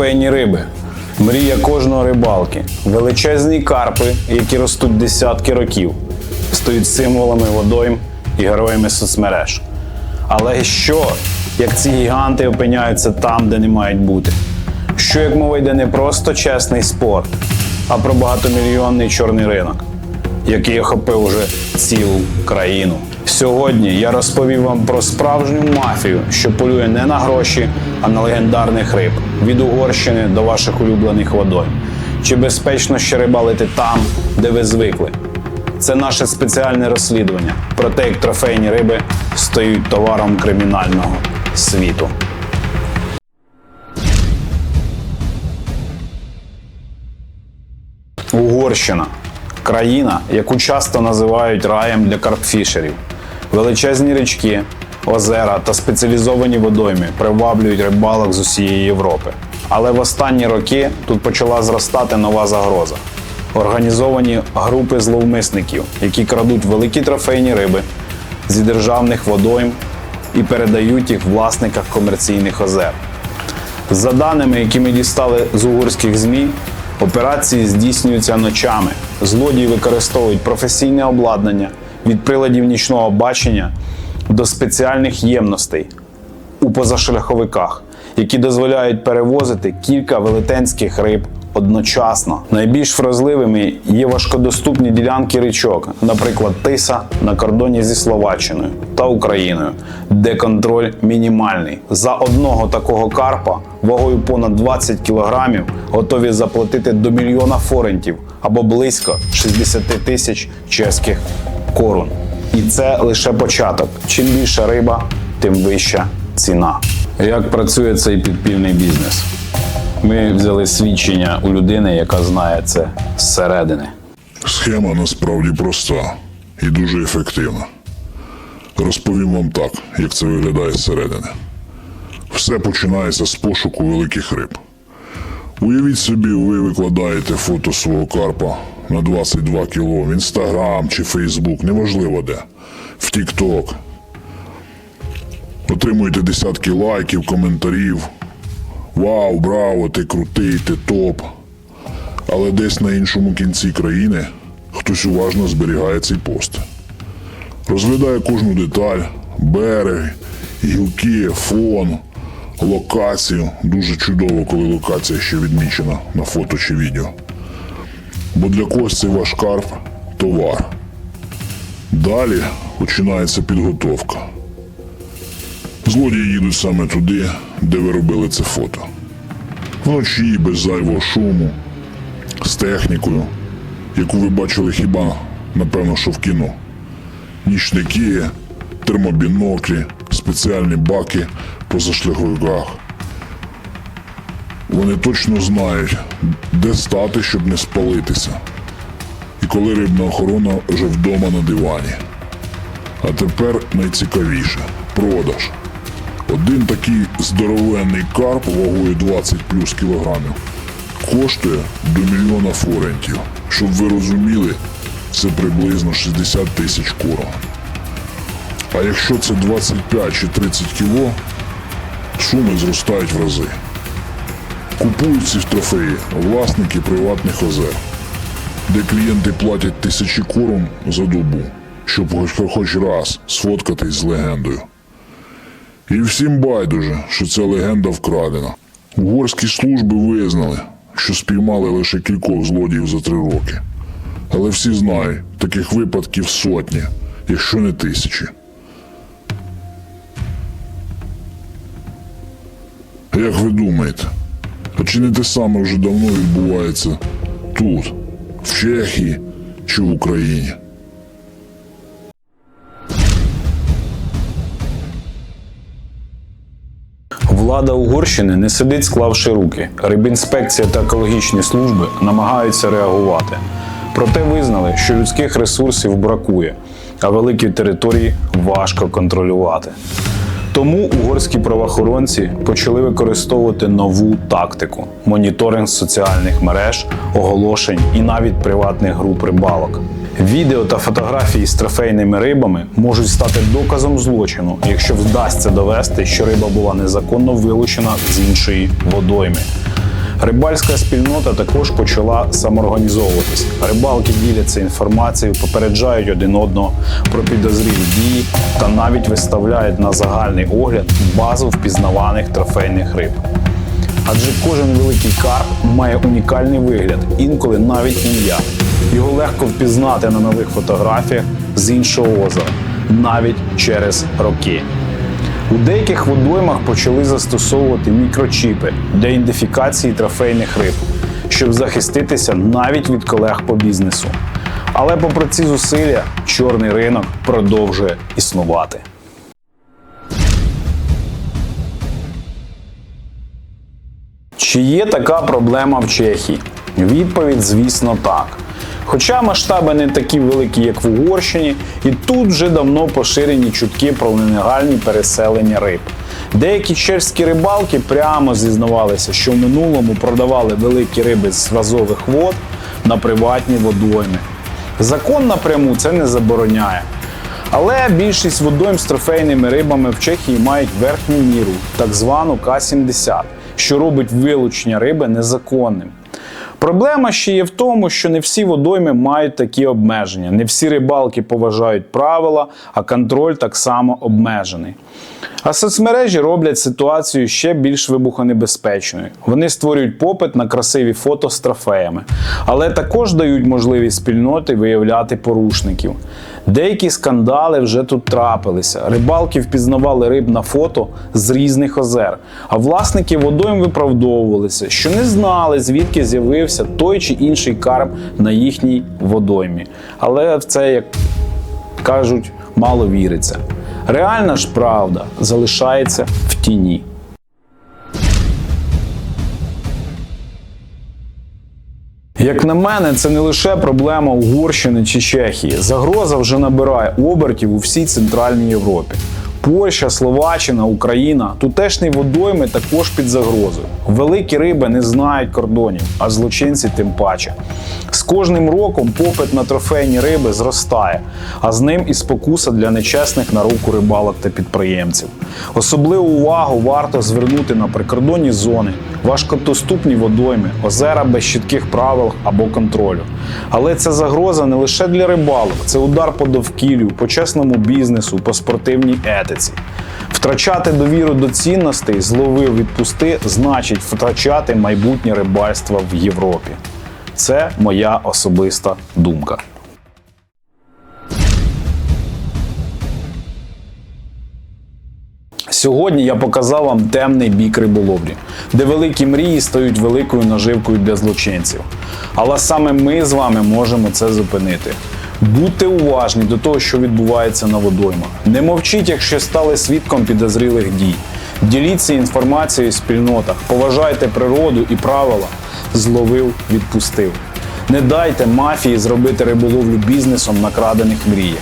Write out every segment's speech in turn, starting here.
трофейні риби. Мрія кожного рибалки. Величезні карпи, які ростуть десятки років, стають символами водойм і героями соцмереж. Але що, як ці гіганти опиняються там, де не мають бути? Що як мова йде не просто чесний спорт, а про багатомільйонний чорний ринок, який охопив уже цілу країну. Сьогодні я розповім вам про справжню мафію, що полює не на гроші, а на легендарних риб від Угорщини до ваших улюблених водойм. Чи безпечно ще рибалити там, де ви звикли? Це наше спеціальне розслідування про те, як трофейні риби стають товаром кримінального світу. Угорщина країна, яку часто називають раєм для карпфішерів. Величезні річки, озера та спеціалізовані водойми приваблюють рибалок з усієї Європи. Але в останні роки тут почала зростати нова загроза. Організовані групи зловмисників, які крадуть великі трофейні риби зі державних водойм і передають їх власниках комерційних озер. За даними, які ми дістали з угорських ЗМІ, операції здійснюються ночами. Злодії використовують професійне обладнання від приладів нічного бачення до спеціальних ємностей у позашляховиках, які дозволяють перевозити кілька велетенських риб одночасно. Найбільш вразливими є важкодоступні ділянки річок, наприклад, Тиса на кордоні зі Словаччиною та Україною, де контроль мінімальний. За одного такого карпа вагою понад 20 кілограмів готові заплатити до мільйона форентів або близько 60 тисяч чеських корун. І це лише початок. Чим більша риба, тим вища ціна. Як працює цей підпільний бізнес? Ми взяли свідчення у людини, яка знає це зсередини. Схема насправді проста і дуже ефективна. Розповім вам так, як це виглядає зсередини. Все починається з пошуку великих риб. Уявіть собі, ви викладаєте фото свого карпа на 22 кіло в інстаграм чи Фейсбук, неважливо де, в Тікток. Отримуєте десятки лайків, коментарів. Вау, браво, ти крутий, ти топ. Але десь на іншому кінці країни хтось уважно зберігає цей пост. Розглядає кожну деталь, берег, гілки, фон, локацію. Дуже чудово, коли локація ще відмічена на фото чи відео. Бо для когось цей ваш карп товар. Далі починається підготовка. Злодії їдуть саме туди, де ви робили це фото. Вночі без зайвого шуму, з технікою, яку ви бачили хіба, напевно, що в кіно. Нічники, термобіноклі, спеціальні баки по зашляховиках. Вони точно знають, де стати, щоб не спалитися. І коли рибна охорона вже вдома на дивані. А тепер найцікавіше продаж. Один такий здоровенний карп вагою 20 плюс кілограмів коштує до мільйона форентів. Щоб ви розуміли, це приблизно 60 тисяч корон. А якщо це 25 чи 30 кіло, суми зростають в рази. Купують ці трофеї власники приватних озер, де клієнти платять тисячі корон за добу, щоб хоч раз сфоткатись з легендою. І всім байдуже, що ця легенда вкрадена. Угорські служби визнали, що спіймали лише кількох злодіїв за три роки. Але всі знають, таких випадків сотні, якщо не тисячі. Як ви думаєте, а чи не те саме вже давно відбувається тут, в Чехії чи в Україні? Влада Угорщини не сидить, склавши руки. Рибінспекція та екологічні служби намагаються реагувати. Проте визнали, що людських ресурсів бракує, а великі території важко контролювати. Тому угорські правоохоронці почали використовувати нову тактику: моніторинг соціальних мереж, оголошень і навіть приватних груп рибалок. Відео та фотографії з трофейними рибами можуть стати доказом злочину, якщо вдасться довести, що риба була незаконно вилучена з іншої водойми. Рибальська спільнота також почала самоорганізовуватись. Рибалки діляться інформацією, попереджають один одного про підозрілі дії та навіть виставляють на загальний огляд базу впізнаваних трофейних риб. Адже кожен великий карп має унікальний вигляд, інколи навіть ім'я. Його легко впізнати на нових фотографіях з іншого озера, навіть через роки. У деяких водоймах почали застосовувати мікрочіпи для ідентифікації трофейних риб, щоб захиститися навіть від колег по бізнесу. Але попри ці зусилля, чорний ринок продовжує існувати. Чи є така проблема в Чехії? Відповідь, звісно, так. Хоча масштаби не такі великі, як в Угорщині, і тут вже давно поширені чутки про нелегальні переселення риб. Деякі чешські рибалки прямо зізнавалися, що в минулому продавали великі риби з вазових вод на приватні водойми. Закон напряму це не забороняє. Але більшість водойм з трофейними рибами в Чехії мають верхню міру, так звану К-70, що робить вилучення риби незаконним. Проблема ще є в тому, що не всі водойми мають такі обмеження. Не всі рибалки поважають правила, а контроль так само обмежений. А соцмережі роблять ситуацію ще більш вибухонебезпечною. Вони створюють попит на красиві фото з трофеями, але також дають можливість спільноти виявляти порушників. Деякі скандали вже тут трапилися. Рибалки впізнавали риб на фото з різних озер, а власники водойм виправдовувалися, що не знали, звідки з'явився той чи інший карп на їхній водоймі. Але в це, як кажуть, мало віриться. Реальна ж правда залишається в тіні. Як на мене, це не лише проблема Угорщини чи Чехії. Загроза вже набирає обертів у всій Центральній Європі. Польща, Словаччина, Україна, тутешні водойми також під загрозою. Великі риби не знають кордонів, а злочинці тим паче. З кожним роком попит на трофейні риби зростає, а з ним і спокуса для нечесних на руку рибалок та підприємців. Особливу увагу варто звернути на прикордонні зони, важкодоступні водойми, озера без чітких правил або контролю. Але ця загроза не лише для рибалок, це удар по довкіллю, по чесному бізнесу, по спортивній етиці. Втрачати довіру до цінностей, зловив відпусти, значить втрачати майбутнє рибальство в Європі. Це моя особиста думка. Сьогодні я показав вам темний бік риболовлі, де великі мрії стають великою наживкою для злочинців. Але саме ми з вами можемо це зупинити. Будьте уважні до того, що відбувається на водоймах. Не мовчіть, якщо стали свідком підозрілих дій. Діліться інформацією в спільнотах, поважайте природу і правила. Зловив, відпустив. Не дайте мафії зробити риболовлю бізнесом на крадених мріях.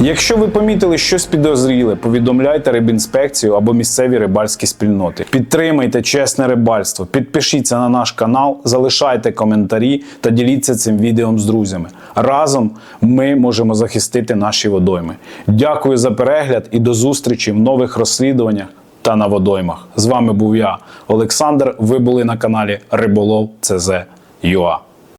Якщо ви помітили щось підозріле, повідомляйте рибінспекцію або місцеві рибальські спільноти. Підтримайте чесне рибальство, підпишіться на наш канал, залишайте коментарі та діліться цим відео з друзями. Разом ми можемо захистити наші водойми. Дякую за перегляд і до зустрічі в нових розслідуваннях та на водоймах. З вами був я, Олександр. Ви були на каналі Риболов ЦЗ.ЮА.